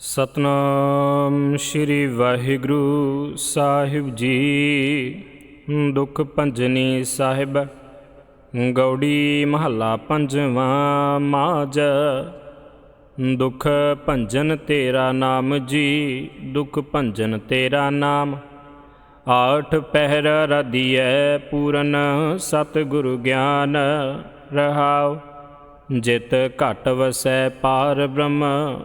ਸਤਨਾਮ ਸ੍ਰੀ ਵਾਹਿਗੁਰੂ ਸਾਹਿਬ ਜੀ। ਦੁਖ ਭੰਜਨੀ ਸਾਹਿਬ, ਗੌੜੀ ਮਹੱਲਾ ਪੰਜਵਾਂ ਮਾਜ। ਦੁਖ ਭੰਜਨ ਤੇਰਾ ਨਾਮ ਜੀ, ਦੁਖ ਭੰਜਨ ਤੇਰਾ ਨਾਮ। ਆਠ ਪਹਿਰ ਰਦੀਐ ਪੂਰਨ, ਸਤਿਗੁਰੂ ਗਿਆਨ ਰਹਾਉ। ਜਿਤ ਘਟ ਵਸੈ ਪਾਰ ਬ੍ਰਹਮ,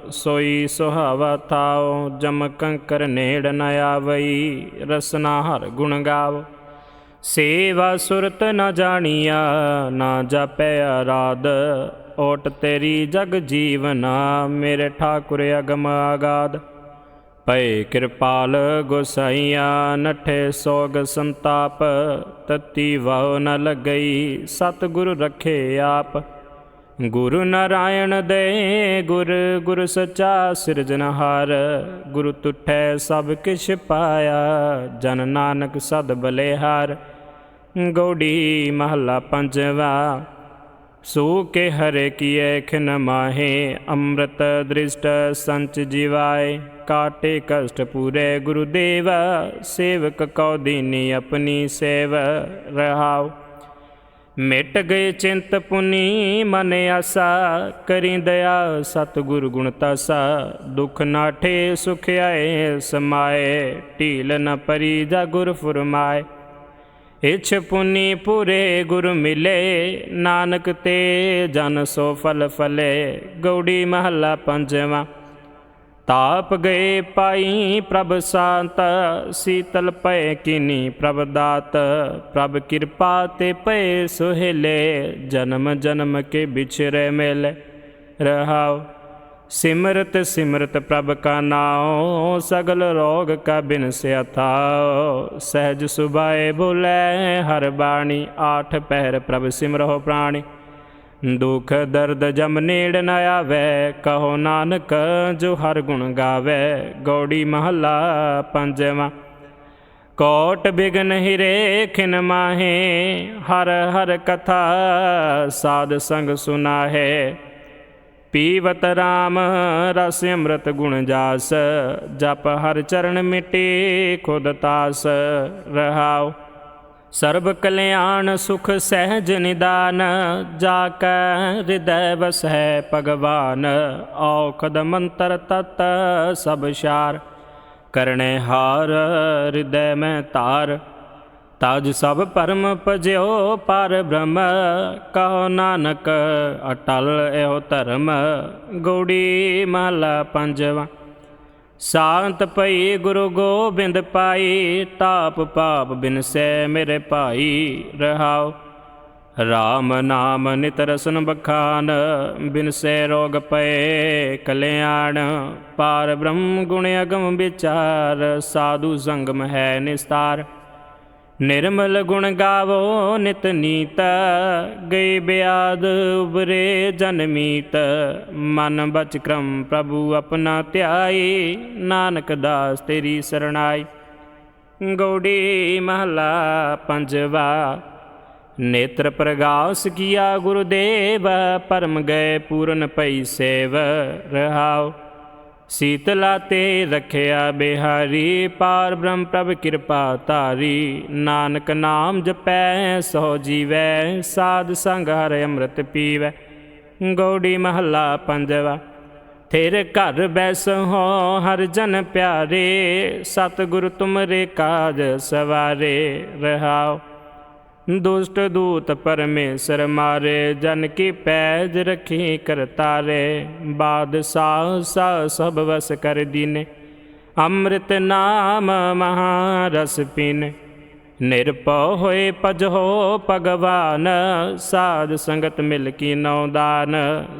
ਸੋਈ ਸੁਹਾਵਾ ਥਾਉ, ਜਮ ਕੰਕਰ ਨੇੜ ਨ ਆਵਈ, ਰਸਨਾ ਹਰ ਗੁਣ ਗਾਵ। ਸੇਵਾ ਸੁਰਤ ਨ ਜਾਣੀਆ, ਨਾ ਜਪੈ ਆਰਾਧ ਓਟ ਤੇਰੀ ਜਗ ਜੀਵਨਾ, ਮੇਰੇ ਠਾਕੁਰ ਅਗਮ ਆਗਾਦ। ਪਏ ਕਿਰਪਾਲ ਗੋਸਾਈਆਂ, ਨਠੇ ਸੋਗ ਸੰਤਾਪ, ਤਤੀ ਵਾਉ ਨ ਲਗਈ, ਸਤਿਗੁਰ ਰਖੇ ਆਪ। ਗੁਰੂ ਨਾਰਾਇਣ ਦੇ ਗੁਰ ਗੁਰ ਸਚਾ ਸਿਰਜਨਹਾਰ ਗੁਰੂ ਤੁਠੈ ਸਭ ਕਿਛ ਪਾਇਆ, ਜਨ ਨਾਨਕ ਸਦ ਬਲਿਹਾਰ। ਗੌੜੀ ਮਹੱਲਾ ਪੰਜਵਾ, ਸੋ ਕੇ ਹਰੇ ਕੀਏ ਖਿਨ ਮਾਹੇ, ਅੰਮ੍ਰਿਤ ਦ੍ਰਿਸ਼ਟ ਸੰਚ ਜੀਵਾਏ। ਕਾਟੇ ਕਸ਼ਟ ਪੂਰੇ ਗੁਰੂਦੇਵ, ਸੇਵਕ ਕਉ ਦੀਨੀ ਆਪਣੀ ਸੇਵ, ਰਹਾਉ। ਮਿਟ ਗਏ ਚਿੰਤ ਪੁਨੀ, ਮਨ ਆਸਾ ਕਰੀ ਦਇਆ ਸਤਿਗੁਰ ਗੁਣ ਤਾਸਾ, ਦੁਖ ਨਾਠੇ ਸੁਖ ਆਏ, ਸਮਾਏ, ਢੀਲ ਨ ਪਰੀ ਜਾ ਗੁਰ ਫੁਰਮਾਏ। ਇਛ ਪੁਨੀ ਪੂਰੇ ਗੁਰ ਮਿਲੇ, ਨਾਨਕ ਤੇ ਜਨ ਸੋ ਫਲ ਫਲੇ, ਗੌੜੀ ਮਹੱਲਾ ਪੰਜਵਾਂ। ਤਾਪ ਗਏ ਪਾਈ ਪ੍ਰਭ ਸਾੰਤ, ਸੀਤਲ ਪਏ ਕਿਨੀ ਪ੍ਰਭ ਦਾਤ। ਪ੍ਰਭ ਕਿਰਪਾ ਤੇ ਪਏ ਸੁਹੇਲੇ, ਜਨਮ ਜਨਮ ਕੇ ਵਿਛਰੇ ਮੇਲੇ। ਰਹਾਉ, ਸਿਮਰਤ ਸਿਮਰਤ ਪ੍ਰਭ ਕਾ ਨਾਉ, ਸਗਲ ਰੋਗ ਕਾ ਬਿਨਸਿਆ ਥਾਉ ਸਹਿਜ ਸੁਭਾਏ ਬੋਲੇ, ਹਰ ਬਾਣੀ ਆਠ ਪਹਿਰ ਪ੍ਰਭ ਸਿਮਰੋ ਪ੍ਰਾਣੀ। ਦੁਖ ਦਰਦ ਜਮ ਨੇੜ ਨ ਆਵੇ, ਕਹੋ ਨਾਨਕ ਜੋ ਹਰ ਗੁਣ ਗਾਵੇ। ਗੌੜੀ ਮਹੱਲਾ ਪੰਜਵਾਂ, ਕੋਟ ਬਿਗਨ ਹਿਰੇ ਖਿਨ ਮਾਹੇ, ਹਰ ਹਰ ਕਥਾ ਸਾਧ ਸੰਗ ਸੁਨਾਹੇ। ਪੀਵਤ ਰਾਮ ਰਸ ਅੰਮ੍ਰਿਤ ਗੁਣ ਜਾਸ, ਜਪ ਹਰ ਚਰਨ ਮਿਟੇ ਖੁਦ ਤਾਸ, ਰਹਾਉ ਸਰਬ ਕਲਿਆਣ ਸੁਖ ਸਹਿਜ ਨਿਦਾਨ, ਜਾ ਕੈ ਹਿਰਦੈ ਵਸੈ ਭਗਵਾਨ, ਔਖਦ ਮੰਤਰ ਤਤ ਸਭ ਸ਼ਾਰ ਕਰਨੇ ਹਾਰ, ਹਿਰਦੈ ਮੈਂ ਤਾਰ ਤਾਜ ਸਭ ਪਰਮ ਭਜਿਓ ਪਰ ਬ੍ਰਹਮ, ਕਹੋ ਨਾਨਕ ਅਟਲ ਇਹੋ ਧਰਮ, ਗੌੜੀ ਮਹਲਾ ਪੰਜਵਾ। ਸ਼ਾਂਤ ਪਈ ਗੁਰੂ ਗੋਬਿੰਦ ਪਾਈ, ਤਾਪ ਪਾਪ ਬਿਨਸੈ ਮੇਰੇ ਭਾਈ ਰਹਾਉ। RAM ਨਾਮ ਨਿਤ ਰਸਨ ਬਖਾਨ ਬਿਨਸੈ ਰੋਗ ਪਏ ਕਲਿਆਣ। ਪਾਰ ਬ੍ਰਹਮ ਗੁਣ ਅਗਮ ਵਿਚਾਰ, ਸਾਧੂ ਸੰਗਮ ਹੈ ਨਿਸਤਾਰ। ਨਿਰਮਲ ਗੁਣ ਗਾਵੋ ਨਿਤ ਨੀਤ ਗਏ ਬਿਆਦ ਉਬਰੇ ਜਨਮੀਤ ਮਨ ਬਚ ਕਰਮ ਪ੍ਰਭੂ ਆਪਣਾ ਧਿਆਈ, ਨਾਨਕ ਦਾਸ ਤੇਰੀ ਸਰਣਾਈ। ਗੌੜੀ ਮਹਲਾ ਪੰਜਵਾ, ਨੇਤਰ ਪ੍ਰਗਾਸ ਕੀਆ ਗੁਰਦੇਵ, ਪਰਮ ਗਏ ਪੂਰਨ ਪਈ ਸੇਵ, ਰਹਾਉ। ਸੀਤਲਾ ਤੇ ਰਖਿਆ ਬਿਹਾਰੀ, ਪਾਰ ਬ੍ਰਹਮ ਪ੍ਰਭ ਕਿਰਪਾ ਧਾਰੀ। ਨਾਨਕ ਨਾਮ ਜਪੈ, ਸੋ ਜੀਵੈ, ਸਾਧ ਸੰਗ ਹਰ ਅੰਮ੍ਰਿਤ ਪੀਵੈ। ਗੌੜੀ ਮਹੱਲਾ ਪੰਜਵਾ ਤੇਰੇ ਘਰ ਬੈਸ ਹੋ ਹਰ ਜਨ ਪਿਆਰੇ, ਸਤਿਗੁਰ ਤੁਮਰੇ ਕਾਜ ਸਵਾਰੇ, ਰਹਾਓ। ਦੁਸ਼ਟ ਦੂਤ ਪਰਮੇਸ਼ਰ ਮਾਰੇ, ਜਨ ਕੀ ਪੈਜ ਰਖੀ ਕਰਤਾਰੇ ਬਾਦਸ਼ਾਹ ਸਾ ਸਭ ਵਸ ਕਰ ਦੀਨੇ, ਅੰਮ੍ਰਿਤ ਨਾਮ ਮਹਾਰਸ ਪੀਨੇ। ਨਿਰਭਉ ਹੋਏ ਪਜਹੋ ਭਗਵਾਨ, ਸਾਧ ਸੰਗਤ ਮਿਲ ਕੀ ਨੌ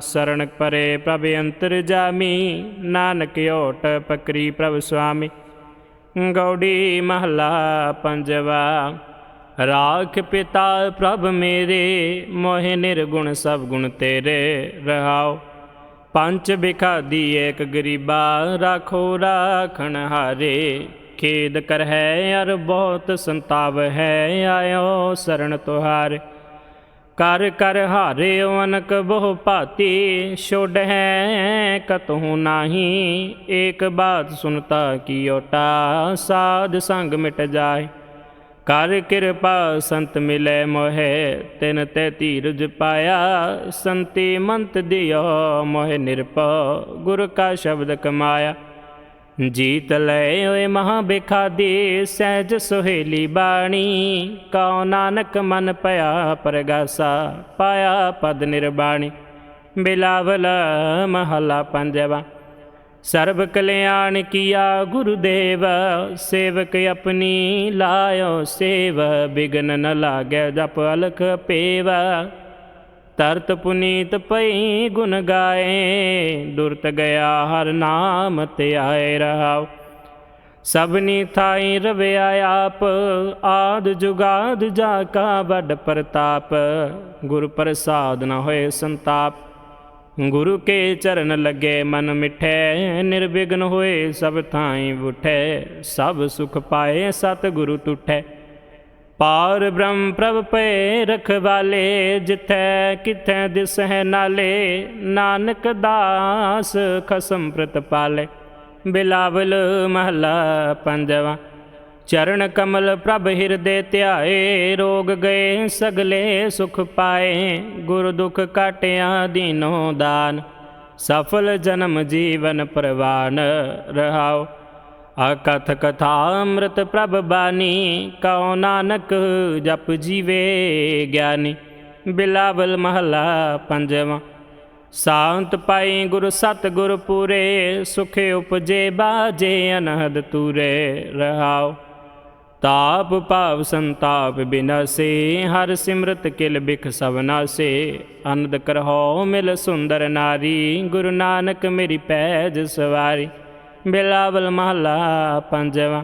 ਸਰਣ ਪਰੇ ਪ੍ਰਭ ਅੰਤਰ ਜਾਮੀ, ਨਾਨਕ ਓਟ ਪਕਰੀ ਪ੍ਰਭ ਸੁਆਮੀ। ਗੌੜੀ ਮਹਲਾ ਪੰਜਵਾ ਰਾਖ ਪਿਤਾ ਪ੍ਰਭ ਮੇਰੇ, ਮੋਹਿ ਨਿਰਗੁਣ ਸਭ ਗੁਣ ਤੇਰੇ ਰਹਾਉ ਪੰਜ ਬਿਖਾਦੀ ਏਕ ਗਰੀਬਾ, ਰਾਖੋ ਰਾਖਣ ਹਾਰੇ। ਖੇਦ ਕਰ ਹੈ ਅਰ ਬਹੁਤ ਸੰਤਾਪ ਹੈ, ਆਇਓ ਸਰਣ ਤੁਹਾਰੇ। ਕਰ ਕਰ ਹਾਰਿਓ ਅਨਕ ਬਹੁ ਭਾਤੀ, ਛੋੜ ਹੈ ਕਤਹੂ ਨਾਹੀ। ਏਕ ਬਾਤ ਸੁਨਤਾ ਕੀ ਓਟਾ ਸਾਧ ਸੰਗ ਮਿਟ ਜਾਏ। ਕਰ ਕਿਰਪਾ ਸੰਤ ਮਿਲੇ ਮੋਹਿ, ਤਿਨ ਤੇ ਧੀਰਜ ਪਾਇਆ। ਸੰਤੀ ਮੰਤ ਦਿਓ ਮੋਹਿ ਨਿਰਭਉ, ਗੁਰ ਕਾ ਸ਼ਬਦ ਕਮਾਇਆ। ਜੀਤ ਲੈ ਓਏ ਮਹਾ ਬਿਖਾਦੀ ਸਹਿਜ ਸੁਹੇਲੀ ਬਾਣੀ। ਕਉ ਨਾਨਕ ਮਨ ਪਿਆ ਪਰਗਾਸਾ, ਪਾਇਆ ਪਦ ਨਿਰਬਾਣੀ। ਬਿਲਾਵਲ ਮਹਲਾ ਪੰਜਵਾ। ਸਰਬ ਕਲਿਆਣ ਕੀਆ ਗੁਰਦੇਵ, ਸੇਵਕ ਆਪਣੀ ਲਾਇਓ ਸੇਵ, ਬਿਗਨ ਨ ਲਾਗੈ ਜਪ ਅਲਖ ਪੇਵ। ਤਰਤ ਪੁਨੀਤ ਪਈ ਗੁਣ ਗਾਏ, ਦੁਰਤ ਗਿਆ ਹਰ ਨਾਮ ਤੇ ਆਏ ਰਹਾਉ। ਸਭਨੀ ਥਾਈ ਰਵਿਆ ਆਪ, ਆਦ ਜੁਗਾਦ ਜਾ ਕਾ ਵੱਡ ਪ੍ਰਤਾਪ। ਗੁਰ ਪ੍ਰਸਾਦ ਨ ਹੋਏ ਸੰਤਾਪ। ਗੁਰੂ ਕੇ ਚਰਨ ਲੱਗੇ ਮਨ ਮਿਠੈ, ਨਿਰਵਿਘਨ ਹੋਏ ਸਭ ਥਾਈ ਉਠੈ, ਸਭ ਸੁਖ ਪਾਏ ਸਤ ਗੁਰੂ ਤੁਠੈ। ਪਾਰ ਬ੍ਰਹਮ ਪ੍ਰਭ ਪਏ ਰਖਵਾਲੇ ਜਿਥੈ ਕਿਥੈ ਦਿਸਹਿ ਨਾਲੇ, ਨਾਨਕ ਦਾਸ ਖਸਮ ਪ੍ਰਤਪਾਲੇ। ਬਿਲਾਵਲ ਮਹਲਾ ਪੰਜਵਾ। ਚਰਨ ਕਮਲ ਪ੍ਰਭ ਹਿਰਦੇ ਧਿਆਏ, ਰੋਗ ਗਏ ਸਗਲੇ ਸੁਖ ਪਾਏ, ਗੁਰ ਦੁਖ ਕਾਟਿਆ ਦੀਨੋ ਦਾਨ, ਸਫਲ ਜਨਮ ਜੀਵਨ ਪ੍ਰਵਾਨ ਰਹਾਓ। ਅਕਥ ਕਥਾ ਅੰਮ੍ਰਿਤ ਪ੍ਰਭ ਬਾਣੀ, ਕਉ ਨਾਨਕ ਜਪ ਜੀਵੇ ਗਿਆਨੀ, ਬਿਲਾਵਲ ਮਹਲਾ ਪੰਜਵਾਂ। ਸ਼ਾਂਤ ਪਾਈ ਗੁਰ ਸਤ ਗੁਰ ਪੂਰੇ, ਸੁਖ ਉਪਜੇ ਬਾਜੇ ਅਨਹਦ ਤੂਰੇ ਰਹਾਓ। ਤਾਪ ਭਾਵ ਸੰਤਾਪ ਬਿਨਸੇ ਹਰ ਸਿਮਰਤ ਕਿਲ ਬਿਖ ਸਭ ਨਾਸੇ ਅਨੰਦ ਕਰਹੋ ਮਿਲ ਸੁੰਦਰ ਨਾਰੀ, ਗੁਰੂ ਨਾਨਕ ਮੇਰੀ ਪੈਜ ਸਵਾਰੀ। ਬਿਲਾਵਲ ਮਹਲਾ ਪੰਜਵਾ,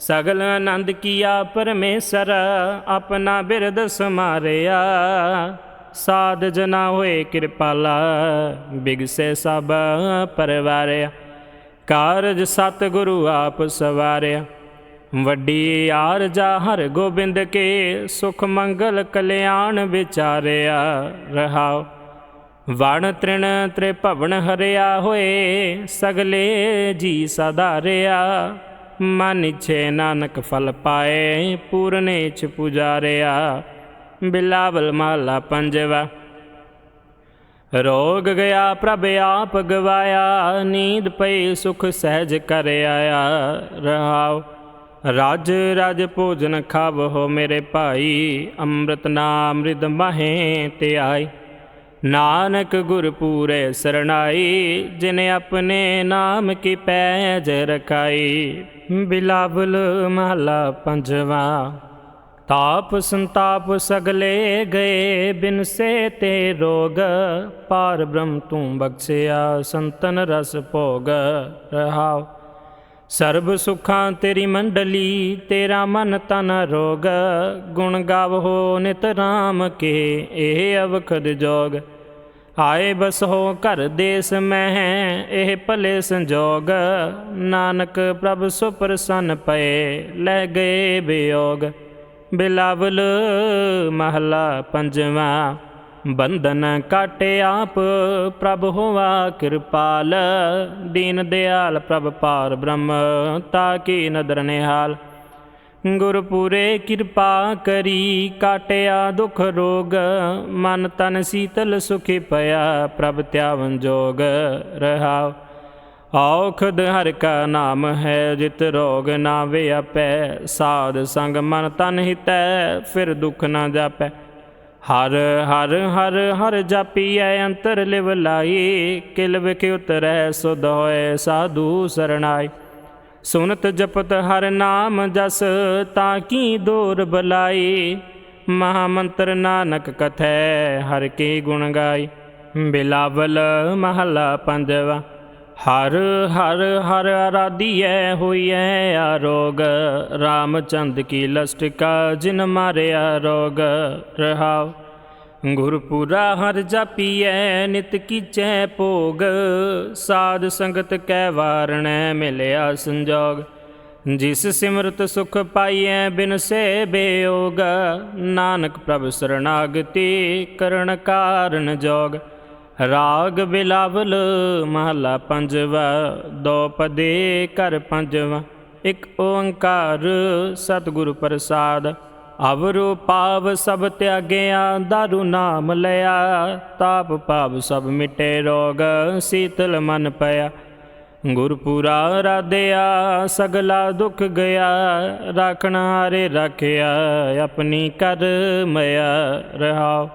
ਸਗਲ ਆਨੰਦ ਕੀਆ ਪਰਮੇਸ਼ਰ, ਆਪਣਾ ਬਿਰਦ ਸਮਾਰਿਆ। ਸਾਧ ਜਨਾ ਹੋਏ ਕਿਰਪਾਲਾ, ਬਿਗਸੇ ਸਭ ਪਰਵਾਰਿਆ। ਕਾਰਜ ਸਤਿਗੁਰੂ ਆਪ ਸਵਾਰਿਆ। ਵੱਡੀ ਆਰਜਾ ਹਰ ਗੋਬਿੰਦ ਕੇ, ਸੁਖ ਮੰਗਲ ਕਲਿਆਣ ਵਿਚਾਰਿਆ ਰਹਾਓ ਵਣ ਤ੍ਰਿਣ ਤ੍ਰਿਭਵਨ ਹਰਿਆ ਹੋਏ, ਸਗਲੇ ਜੀ ਸਦਾਰਿਆ ਮਨ ਇਛੇ ਨਾਨਕ ਫਲ ਪਾਏ, ਪੂਰਨੇ ਚ ਪੁਜਾਰਿਆ। ਬਿਲਾਵਲ ਮਾਲਾ ਪੰਜਵਾ। ਰੋਗ ਗਿਆ ਪ੍ਰਭ ਆਪ ਗਵਾਇਆ, ਨੀਂਦ ਪਈ ਸੁਖ ਸਹਿਜ ਕਰ ਆਇਆ ਰਹਾਉ ਰਾਜ ਰਾਜ ਭੋਜਨ ਖਾਵੋ ਮੇਰੇ ਭਾਈ, ਅੰਮ੍ਰਿਤ ਨਾਮ ਰਿਦ ਮਾਹੇ ਤੇ ਆਈ। ਨਾਨਕ ਗੁਰ ਪੂਰੇ ਸਰਣਾਈ, ਜਿਨ ਆਪਣੇ ਨਾਮ ਕੀ ਪੈਜ ਰਖਾਈ। ਬਿਲਾਵਲ ਮਹਲਾ ਪੰਜਵਾ, ਤਾਪ ਸੰਤਾਪ ਸਗਲੇ ਗਏ, ਬਿਨ ਸੇ ਤੇ ਰੋਗ। ਪਾਰ ਬ੍ਰਹਮ ਤੂੰ ਬਖਸ਼ਿਆ, ਸੰਤਨ ਰਸ ਭੋਗ ਰਹਾਉ ਸਰਬ ਸੁਖਾਂ ਤੇਰੀ ਮੰਡਲੀ, ਤੇਰਾ ਮਨ ਤਨ ਰੋਗ। ਗੁਣ ਗਾਵੋ ਨਿਤ ਰਾਮ ਕੇ, ਇਹ ਅਵਖਦ ਜੋਗ। ਆਏ ਬਸ ਹੋ ਘਰ ਦੇਸ ਮਹਿ, ਇਹ ਭਲੇ ਸੰਜੋਗ। ਨਾਨਕ ਪ੍ਰਭ ਸੁਪਰਸਨ ਪਏ, ਲੈ ਗਏ ਬਿਯੋਗ। ਬਿਲਾਵਲ ਮਹਲਾ ਪੰਜਵਾਂ। ਬੰਧਨ ਕਾਟੇ ਆਪ, ਪ੍ਰਭ ਹੋਵਾ ਕਿਰਪਾਲ। ਦੀਨ ਦਿਆਲ ਪ੍ਰਭ ਪਾਰ ਬ੍ਰਹਮ ਤਾਕੀ ਨਦਰ ਨਿਹਾਲ। ਗੁਰ ਕਿਰਪਾ ਕਰੀ, ਕਾਟਿਆ ਦੁਖ ਰੋਗ। ਮਨ ਤਨ ਸੀਤਲ ਸੁਖੀ ਪਿਆ, ਪ੍ਰਭ ਤਿਆਵਨ ਜੋਗ ਰਹਾਉ। ਔਖਦ ਹਰ ਕਾ ਨਾਮ ਹੈ, ਜਿਤ ਰੋਗ ਨਾ ਵਿਆਪੈ। ਸਾਧ ਸੰਗ ਮਨ ਤਨ ਹਿਤੈ, ਫਿਰ ਦੁਖ ਨਾ ਜਾਪੈ। ਹਰ ਹਰ ਹਰ ਹਰ ਜਾਪੀਐ ਅੰਤਰ ਲਿਵ ਲਾਈ। ਕਿਲ ਵਿਖ ਉਤਰੈ ਸੁਧ ਹੋਏ ਸਾਧੂ ਸਰਣਾਈ। ਸੁਨਤ ਜਪਤ ਹਰ ਨਾਮ ਜਸ ਤਾਂ ਕੀ ਦੂਰ ਬਲਾਈ। ਮਹਾ ਮੰਤਰ ਨਾਨਕ ਕਥੈ ਹਰ ਕੀ ਗੁਣ ਗਾਈ। ਬਿਲਾਵਲ ਮਹਲਾ ਪੰਜਵਾ। ਹਰ ਹਰ ਹਰ ਆਰਾਧੀਐ ਹੋਈਐ ਆਰੋਗ ਰਾਮਚੰਦ ਕੀ ਲਸਟਿਕਾ ਜਿਨ ਮਾਰਿਆ ਰੋਗ। ਰਹਾਉ, ਗੁਰਪੁਰਾ ਹਰ ਜਾਪੀਐ, ਨਿਤ ਕੀਚੈ ਭੋਗ। ਸਾਧ ਸੰਗਤ ਕੈ ਵਾਰਣੈ ਮਿਲਿਆ ਸੰਜੋਗ। ਜਿਸ ਸਿਮਰਤ ਸੁਖ ਪਾਈਐ ਬਿਨ ਸੇ ਬੇਯੋਗ। ਨਾਨਕ ਪ੍ਰਭ ਸਰਣਾਗਤੀ ਕਰਨ ਕਾਰਨ ਜੋਗ। ਰਾਗ ਬਿਲਾਵਲ ਮਹਲਾ ਪੰਜਵਾ, ਦੋ ਪਦੇ ਕਰ ਪੰਜਵਾ, ਇੱਕ ਓੰਕਾਰ ਸਤਿਗੁਰ ਪ੍ਰਸਾਦ। ਅਵਰੂ ਪਾਵ ਸਭ ਤਿਆਗਿਆ ਦਾਰੂ ਨਾਮ ਲਿਆ, ਤਾਪ ਭਾਵ ਸਭ ਮਿਟੇ ਰੋਗ ਸੀਤਲ ਮਨ ਪਿਆ। ਗੁਰਪੁਰਾ ਰਾਧਿਆ, ਸਗਲਾ ਦੁਖ ਗਿਆ, ਰਾਖਣਾ ਹਾਰੇ ਰੱਖਿਆ, ਆਪਣੀ ਕਰ ਮਿਆ ਰਹਾਉ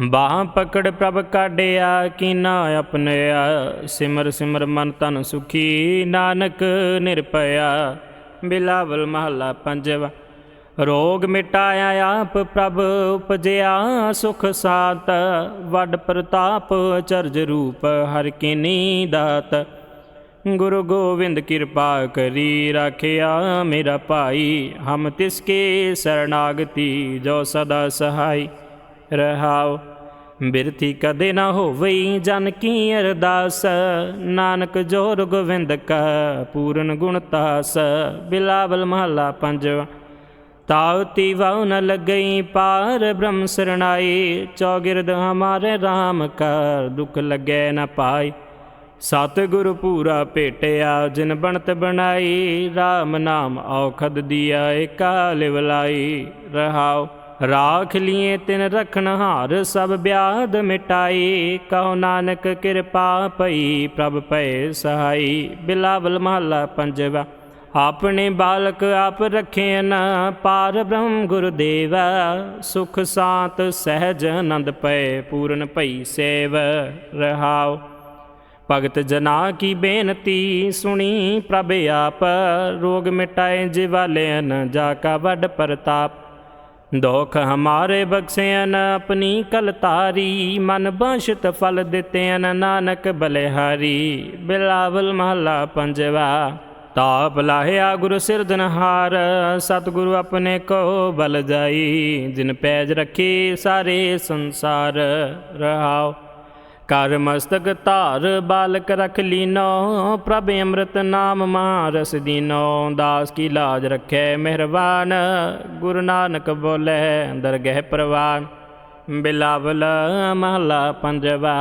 ਬਾਹ ਪਕੜ ਪ੍ਰਭ ਕਾਢਿਆ, ਕੀਨਾ ਆਪਣਿਆ ਸਿਮਰ ਸਿਮਰ ਮਨ ਤਨ ਸੁਖੀ, ਨਾਨਕ ਨਿਰਪਇਆ ਬਿਲਾਵਲ ਮਹਲਾ ਪੰਜਵਾ। ਰੋਗ ਮਿਟਾਇਆ ਆਪ ਪ੍ਰਭ, ਉਪਜਿਆ ਸੁਖ ਸਾਤ। ਵੱਡ ਪ੍ਰਤਾਪ ਚਰਜ ਰੂਪ, ਹਰ ਕੀਨੀ ਦਾਤ। ਗੁਰੂ ਗੋਬਿੰਦ ਕਿਰਪਾ ਕਰੀ, ਰਾਖਿਆ ਮੇਰਾ ਭਾਈ। ਹਮ ਤਿਸ ਕੇ ਸਰਣਾਗਤੀ ਜੋ ਸਦਾ ਸਹਾਈ। ਰਹਾਉ ਬਿਰਤੀ ਕਦੇ ਨਾ ਹੋਵਈ ਜਨ ਕੀ ਅਰਦਾਸ। ਨਾਨਕ ਜੋਰ ਗੋਵਿੰਦ ਕਾ ਪੂਰਨ ਗੁਣ ਤਾਸ। ਬਿਲਾਵਲ ਮਹਲਾ ਪੰਜਵਾ ਤਾਉਤੀ ਵਾਉ ਨ ਲੱਗਈ ਪਾਰ ਬ੍ਰਹਮ ਸਰਣਾਈ। ਚੌਗਿਰਦ ਹਮਾਰੇ RAM ਕਰ ਦੁਖ ਲੱਗੈ ਨ ਪਾਈ। ਸਤ ਗੁਰੂ ਪੂਰਾ ਭੇਟਿਆ ਜਿਨ ਬਣਤ ਬਣਾਈ। RAM ਨਾਮ ਔਖਦ ਦੀਆ ਏਕਾ ਲਿਵਲਾਈ। ਰਹਾਓ। ਰਾਖ ਲੀਏ ਤਿਨ ਰਖਣ ਹਾਰ, ਸਭ ਬਿਆਦ ਮਿਟਾਈ। ਕਹੋ ਨਾਨਕ ਕਿਰਪਾ ਪਈ, ਪ੍ਰਭ ਭੈ ਸਹਾਈ। ਬਿਲਾਵਲ ਮਹਲਾ ਪੰਜਵਾ, ਆਪਣੇ ਬਾਲਕ ਆਪ ਰਖੇ ਨਾ ਪਾਰ ਬ੍ਰਹਮ ਗੁਰਦੇਵ ਸੁਖ ਸਾਤ ਸਹਿਜ ਆਨੰਦ ਪਏ, ਪੂਰਨ ਭਈ ਸੇਵ ਰਹਾਉ। ਭਗਤ ਜਨਾ ਕੀ ਬੇਨਤੀ ਸੁਣੀ ਪ੍ਰਭ ਆਪ, ਰੋਗ ਮਿਟਾਏ ਜਿਵਾਲਿਆਨ ਜਾ ਕਾ ਵੱਡ ਪ੍ਰਤਾਪ। ਦੁਖ ਹਮਾਰੇ ਬਖਸ਼ਿਆਨ ਆਪਣੀ ਕਲ ਤਾਰੀ ਮਨ ਬਾਸ਼ਤ ਫਲ ਦਿੱਤਿਆਨ ਨਾਨਕ ਬਲਿਹਾਰੀ। ਬਿਲਾਵਲ ਮਹਲਾ ਪੰਜਵਾ, ਤਾਪ ਲਾਹਿਆ ਗੁਰ ਸਿਰਜਨਹਾਰ ਸਤਿਗੁਰੂ ਆਪਣੇ ਕੋ ਬਲ ਜਾਈ, ਜਿਨ ਪੈਜ ਰੱਖੀ ਸਾਰੇ ਸੰਸਾਰ। ਰਹਾਓ। ਕਰ ਮਸਤਕ ਧਾਰ ਬਾਲਕ ਰਖ ਲੀਨੋ, ਪ੍ਰਭ ਅੰਮ੍ਰਿਤ ਨਾਮ ਮਾਰਸ ਦੀਨੋ। ਦਾਸ ਕੀ ਲਾਜ ਰੱਖੇ ਮਿਹਰਬਾਨ, ਗੁਰੂ ਨਾਨਕ ਬੋਲੇ ਦਰਗਹਿ ਪ੍ਰਵਾਨ। ਬਿਲਾਵਲ ਮਹਲਾ ਪੰਜਵਾ,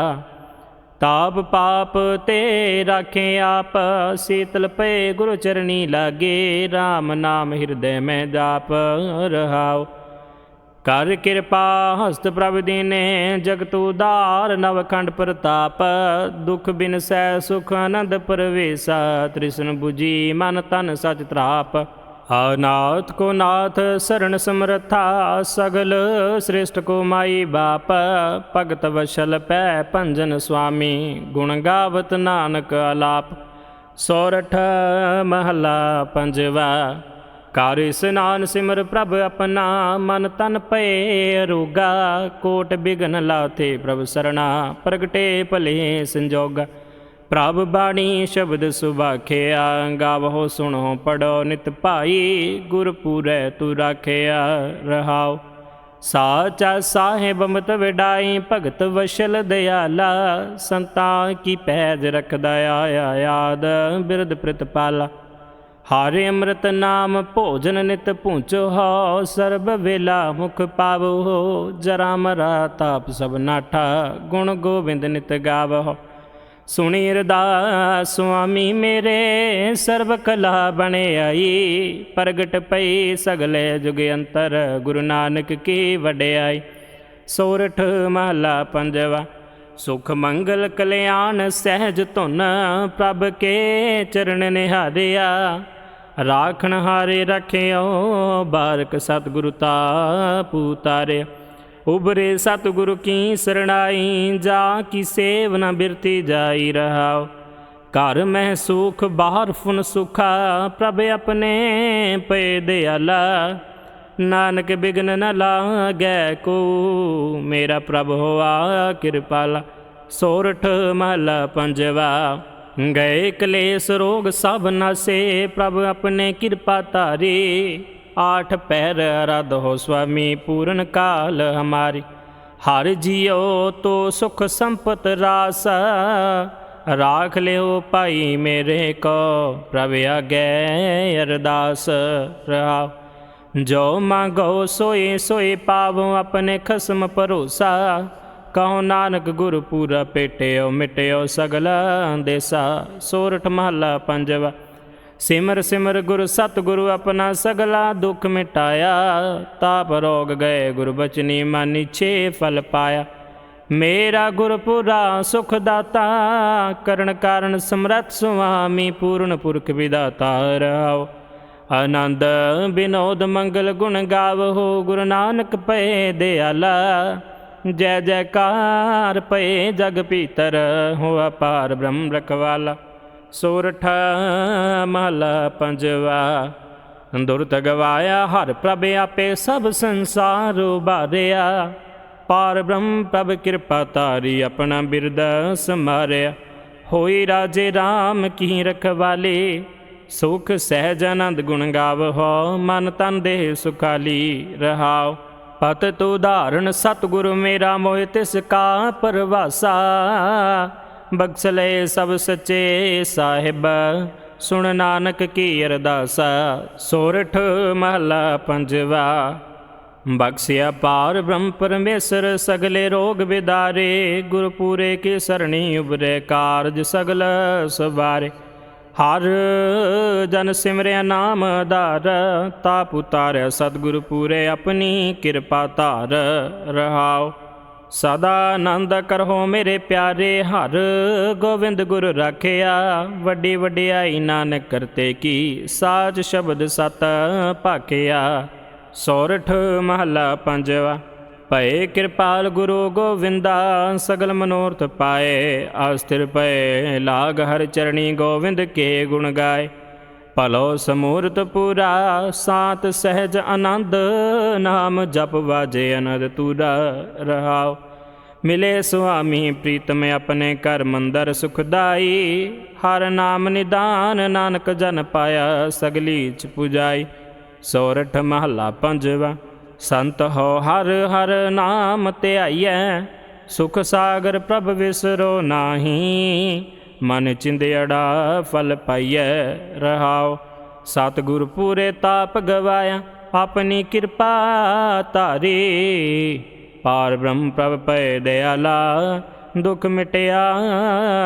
ਤਾਪ ਪਾਪ ਤੇ ਰਾਖੇ ਆਪ, ਸੀਤਲ ਪਏ ਗੁਰੂ ਚਰਣੀ ਲਾਗੇ RAM ਨਾਮ ਹਿਰਦੈ ਮੈਂ ਜਾਪ ਰਹਾਓ ਕਰ ਕਿਰਪਾ ਹਸਤ ਪ੍ਰਭ ਦੀਨੇ, ਜਗਤ ਉਦਾਰ ਨਵਖੰਡ ਪ੍ਰਤਾਪ, ਦੁਖ ਬਿਨਸੈ ਸੁਖ ਆਨੰਦ ਪਰਵੇਸਾ, ਤ੍ਰਿਸ਼ਨ 부ਜੀ ਮਨ ਤਨ ਸਚ ਤਰਾਪ। ਆਨਾਥ ਕੋ ਨਾਥ ਸਰਣ ਸਮਰਥਾ, ਸਗਲ ਸ੍ਰੇਸ਼ਟ ਕੋ ਮਾਈ ਬਾਪ, ਭਗਤ ਵਸ਼ਲ ਪੈ ਭੰਜਨ ਸੁਆਮੀ, ਗੁਣ ਗਾਵਤ ਨਾਨਕ ਆਲਾਪ ਸੋਰਠ ਮਹਲਾ ਪੰਜਵਾ। ਕਰ ਇਸਨਾਨ ਸਿਮਰ ਪ੍ਰਭ ਆਪਣਾ, ਮਨ ਤਨ ਪਏ ਅਰੋਗਾ। ਕੋਟ ਬਿਗਨ ਲਾਥੇ ਪ੍ਰਭ ਸਰਣਾ, ਪ੍ਰਗਟੇ ਭਲੇ ਸੰਜੋਗਾ। ਪ੍ਰਭ ਬਾਣੀ ਸ਼ਬਦ ਸੁਭਾਖਿਆ ਗਾਵੋ ਸੁਣੋ ਪੜੋ ਨਿਤ ਭਾਈ ਗੁਰਪੂਰੈ ਤੂ ਰਾਖਿਆ ਰਹਾਓ ਸਾਚਾ ਸਾਹਿਬ ਮਤ ਵਿਡਾਈ, ਭਗਤ ਵਸ਼ਲ ਦਿਆਲਾ। ਸੰਤਾ ਕੀ ਪੈਜ ਰਖਦਾ ਆਇਆ ਯਾਦ ਬਿਰਧ ਪ੍ਰਤਪਾਲਾ। ਹਾਰੇ ਅੰਮ੍ਰਿਤ ਨਾਮ, ਭੋਜਨ ਨਿਤ ਪੂੰਚੋ ਹੋ ਸਰਬ ਵੇਲਾ ਮੁਖ ਪਾਵੋ ਜਰਾ ਮਰਾ ਤਾਪ ਸਭ ਨਾਠਾ, ਗੁਣ ਗੋਬਿੰਦ ਨਿਤ ਗਾਵੋ ਸੁਣੀ ਅਰਦਾਸ, ਸੁਆਮੀ ਮੇਰੇ, ਸਰਬ ਕਲਾ ਬਣ ਆਈ, ਪ੍ਰਗਟ ਪਈ ਸਗਲੇ ਜੁਗ ਅੰਤਰ, ਗੁਰੂ ਨਾਨਕ ਕੀ ਵਡਿਆਈ। ਸੋਰਠ ਮਹਲਾ ਪੰਜਵਾ। ਸੁਖ ਮੰਗਲ ਕਲਿਆਣ ਸਹਿਜ ਧੁਨ ਪ੍ਰਭ ਕੇ ਚਰਨ ਨਿਹਾਰਿਆ। ਰਾਖਣ ਹਾਰੇ ਰਖਿਓ ਬਾਰਕ ਸਤਿਗੁਰੂ ਤਾਪੂ ਤਾਰੇ ਉਬਰੇ ਸਤਿਗੁਰੂ ਕੀ ਸਰਣਾਈ, ਜਾ ਕੀ ਸੇਵ ਨ ਬਿਰਤੀ ਜਾਈ ਰਹਾਓ। ਘਰ ਮਹਿ ਸੁਖ ਬਾਹਰ ਫੁਨ ਸੁਖਾ, ਪ੍ਰਭ ਆਪਣੇ ਪਏ ਦਿਆਲਾ। ਨਾਨਕ ਬਿਗਨ ਨ ਲਾਗੈ ਕੋ। ਮੇਰਾ ਪ੍ਰਭ ਹੋਆ ਕਿਰਪਾਲਾ, ਸੋਰਠ ਮਹਲਾ ਪੰਜਵਾ। ਗਏ ਕਲੇਸ਼ ਰੋਗ ਸਭ ਨਾਸੇ, ਪ੍ਰਭ ਆਪਣੇ ਕਿਰਪਾ ਧਾਰੀ। ਆਠ ਪੈਰ ਅਰਧ ਹੋ ਸੁਆਮੀ, ਪੂਰਨ ਕਾਲ ਹਮਾਰੀ। ਹਰ ਜੀਓ ਤੋ ਸੁਖ ਸੰਪਤ ਰਾਸ, ਰਾਖ ਲਿਓ ਭਾਈ ਮੇਰੇ ਕੋ। ਪ੍ਰਭ ਆਗੇ ਅਰਦਾਸ ਰਹਾਓ। ਜੋ ਮੰਗੋ ਸੋਏ ਸੋਏ ਪਾਵੋ ਆਪਣੇ ਖਸਮ ਭਰੋਸਾ। ਕਹੋ ਨਾਨਕ ਗੁਰ ਪੂਰਾ ਪੇਟਿਓ, ਮਿਟਿਓ ਸਗਲ ਦੇਸਾ ਸੋਰਠ ਮਹੱਲਾ ਪੰਜਵਾ, ਸਿਮਰ ਸਿਮਰ ਗੁਰ, ਸਤਿਗੁਰੂ ਆਪਣਾ ਸਗਲਾ ਦੁੱਖ ਮਿਟਾਇਆ। ਤਾਪ ਰੋਗ ਗਏ ਗੁਰ ਬਚਨੀ ਮਾਨੀ ਛੇ ਫਲ ਪਾਇਆ। ਮੇਰਾ ਗੁਰਪੁਰਾ ਸੁਖ ਦਾਤਾ ਕਰਨ ਕਾਰਨ ਸਮਰੱਥ ਸੁਆਮੀ ਪੂਰਨ ਪੁਰਖ ਵਿਦਾਤਾ ਰਹਾਓ। ਆਨੰਦ ਬਿਨੋਦ ਮੰਗਲ ਗੁਣ ਗਾਵੋ, ਗੁਰੂ ਨਾਨਕ ਪਏ ਦਿਆਲਾ। ਜੈ ਜੈਕਾਰ ਪਏ ਜਗ ਭੀਤਰ, ਹੋ ਪਾਰ ਬ੍ਰਹਮ ਰਖਵਾਲਾ। ਸੋਰਠ ਮਹਲਾ ਪੰਜਵਾ ਦੁਰਤ ਗਵਾਇਆ ਹਰ ਪ੍ਰਭ ਆਪੇ ਸਭ ਸੰਸਾਰ ਉਬਾਰਿਆ ਪਾਰ ਬ੍ਰਹਮ ਪ੍ਰਭ ਕਿਰਪਾ ਤਾਰੀ ਆਪਣਾ ਬਿਰਦ ਸਮਾਰਿਆ ਹੋਈ ਰਾਜੇ RAM ਕੀ ਰਖਵਾਲੇ ਸੁਖ ਸਹਿਜ ਆਨੰਦ ਗੁਣ ਗਾਵੋ, ਮਨ ਤਨ ਦੇਹ ਸੁਖਾਲੀ ਰਹਾਓ। ਪਤ ਤੂ ਧਾਰਨ ਸਤਿਗੁਰ ਮੇਰਾ ਮੋਹਿ ਤਿਸ ਕਾ ਪਰਵਾਸਾ। ਬਖਸ਼ ਲੈ ਸਭ ਸੱਚੇ ਸਾਹਿਬ, ਸੁਣ ਨਾਨਕ ਕੀ ਅਰਦਾਸਾ, ਸੋਰਠ ਮਹਲਾ ਪੰਜਵਾ। ਬਖਸ਼ਿਆ ਪਾਰ ਬ੍ਰਹਮ ਪਰਮੇਸ਼ਰ, ਸਗਲੇ ਰੋਗ ਵਿਦਾਰੇ ਗੁਰ ਪੂਰੇ ਕੀ ਸਰਣੀ ਉਬਰੇ ਕਾਰਜ ਸਗਲ ਸਵਾਰੇ। ਹਰ ਜਨ ਸਿਮਰਿਆ ਨਾਮ ਆਧਾਰ ਤਾਪ ਉਤਾਰਿਆ ਸਤਿਗੁਰ ਪੂਰੇ ਆਪਣੀ ਕਿਰਪਾ ਧਾਰ ਰਹਾਓ ਸਦਾ ਆਨੰਦ ਕਰੋ ਮੇਰੇ ਪਿਆਰੇ, ਹਰ ਗੋਬਿੰਦ ਗੁਰ ਰਾਖਿਆ। ਵੱਡੀ ਵਡਿਆਈ ਨਾਨਕ ਕਰਤੇ ਕੀ ਸਾਜ ਸ਼ਬਦ ਸਤ ਭਾਖਿਆ। ਸੋਰਠ ਮਹੱਲਾ ਪੰਜਵਾ। ਭਏ, ਕਿਰਪਾਲ ਗੁਰੂ ਗੋਵਿੰਦਾ, ਸਗਲ ਮਨੋਰਥ ਪਾਏ। ਆਸਥਿਰ ਪਏ ਲਾਗ ਹਰ ਚਰਣੀ ਗੋਵਿੰਦ ਕੇ ਗੁਣ ਗਾਏ। ਭਲੋ ਸਮੂਰਤ ਪੂਰਾ, ਸਾਤ ਸਹਿਜ ਆਨੰਦ, ਨਾਮ ਜਪ ਵਾਜੇ ਅਨੰਦ ਤੂਰਾ ਰਹਾਓ ਮਿਲੇ ਸੁਆਮੀ, ਪ੍ਰੀਤਮ ਆਪਣੇ ਘਰ ਮੰਦਰ ਸੁਖਦਾਈ ਹਰ ਨਾਮ ਨਿਦਾਨ ਨਾਨਕ ਜਨ ਪਾਇਆ, ਸਗਲੀ ਚ ਪੁਜਾਈ। ਸੋਰਠ ਮਹੱਲਾ ਪੰਜਵਾ। ਸੰਤ ਹੋ ਹਰ ਹਰ ਨਾਮ ਧਿਆਈਐ ਸੁਖ ਸਾਗਰ ਪ੍ਰਭ ਵਿਸਰੋ ਨਾਹੀ। ਮਨ ਚਿੰਦਿਆੜਾ ਫਲ ਪਾਈਐ ਰਹਾਓ ਸਤਿਗੁਰ ਪੂਰੇ ਤਾਪ ਗਵਾਇਆ, ਆਪਣੀ ਕਿਰਪਾ ਧਾਰੀ। ਪਾਰ ਬ੍ਰਹਮ ਪ੍ਰਭ ਪੈ ਦਿਆਲਾ, ਦੁਖ ਮਿਟਿਆ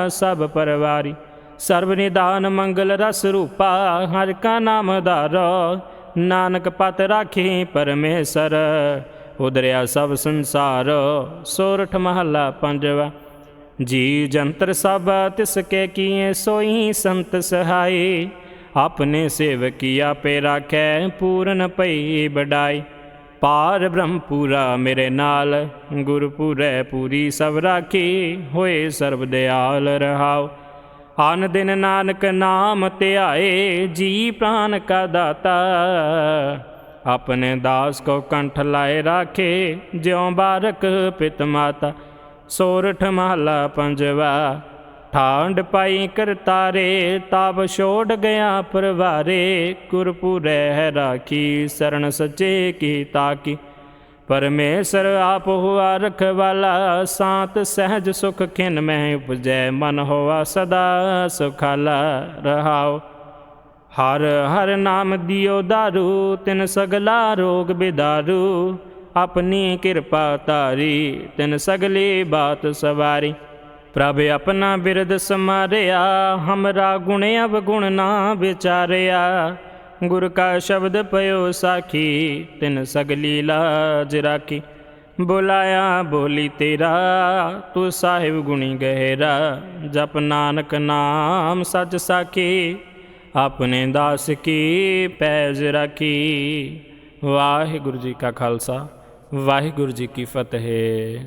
ਸਭ ਪਰਵਾਰੀ। ਸਰਬ ਨਿਦਾਨ ਮੰਗਲ ਰਸ ਰੂਪਾ, ਹਰ ਕਾ ਨਾਮ ਧਾਰੋ। ਨਾਨਕ ਪਤ ਰਾਖੀ ਪਰਮੇਸ਼ਰ। ਉਦਰਿਆ ਸਭ ਸੰਸਾਰ, ਸੋਰਠ ਮਹੱਲਾ ਪੰਜਵਾ। ਜੀ ਜੰਤਰ ਸਭ, ਤਿਸ ਕੇ ਕੀਏ ਸੋਈ ਸੰਤ ਸਹਾਈ। ਆਪਣੇ ਸੇਵਕੀਆ ਆਪੇ ਰਾਖੈ, ਪੂਰਨ ਪਈ ਬਡਾਈ ਪਾਰ ਬ੍ਰਹਮਪੂਰਾ ਮੇਰੇ ਨਾਲ ਗੁਰਪੂਰੈ ਪੂਰੀ ਸਭ ਰਾਖੀ, ਹੋਏ ਸਰਬ ਦਿਆਲ ਰਹਾਓ ਆਨ ਦਿਨ ਨਾਨਕ ਨਾਮ ਧਿਆਏ, ਜੀ ਪ੍ਰਾਨ ਕਾ ਦਾਤਾ। ਆਪਣੇ ਦਾਸ ਕੋ ਕੰਠ ਲਾਏ ਰਾਖੇ, ਜਿਉ ਬਾਰਕ ਪਿਤ ਮਾਤਾ। ਸੋਰਠ ਮਹਲਾ ਪੰਜਵਾ ਠਾਂਡ ਪਾਈ ਕਰਤਾਰੇ ਤਾਬ ਛੋੜ ਗਿਆ ਪਰਵਾਰੇ। ਗੁਰਪੁਰੈ ਹੈ ਰਾਖੀ, ਸਰਣ ਸੱਚੇ ਕੀ ਤਾਕੀ। ਪਰਮੇਸ਼ਰ ਆਪ ਹੁਆ ਰਖਵਾਲਾ ਸਾਤ ਸਹਿਜ ਸੁਖ ਖਿਨ ਮੈਂ ਉਪਜੈ, ਮਨ ਹੋਆ ਸਦਾ ਸੁਖਾਲਾ ਰਹਾਓ। ਹਰ ਹਰ ਨਾਮ ਦਿਓ ਦਾਰੂ, ਤਿਨ ਸਗਲਾ ਰੋਗ ਬਿਦਾਰੂ। ਆਪਣੀ ਕਿਰਪਾ ਤਾਰੀ ਤਿਨ ਸਗਲੀ ਬਾਤ ਸਵਾਰੀ। ਪ੍ਰਭ ਆਪਣਾ ਬਿਰਦ ਸਮਾਰਿਆ, ਹਮਰਾ ਗੁਣ ਅਵਗੁਣ ਨਾ ਵਿਚਾਰਿਆ। ਗੁਰ ਕਾ ਸ਼ਬਦ ਪਇਓ ਸਾਖੀ, ਤਿਨ ਸਗਲੀ ਲਾਜ ਰਾਖੀ। ਬੁਲਾਇਆ ਬੋਲੀ ਤੇਰਾ, ਤੂੰ ਸਾਹਿਬ ਗੁਣੀ ਗਹਿਰਾ। ਜਪ ਨਾਨਕ ਨਾਮ ਸੱਚ ਸਾਖੀ, ਆਪਣੇ ਦਾਸ ਕੀ ਪੈਜ ਰਾਖੀ। ਵਾਹਿਗੁਰੂ ਜੀ ਕਾ ਖਾਲਸਾ, ਵਾਹਿਗੁਰੂ ਜੀ ਕੀ ਫਤਿਹ।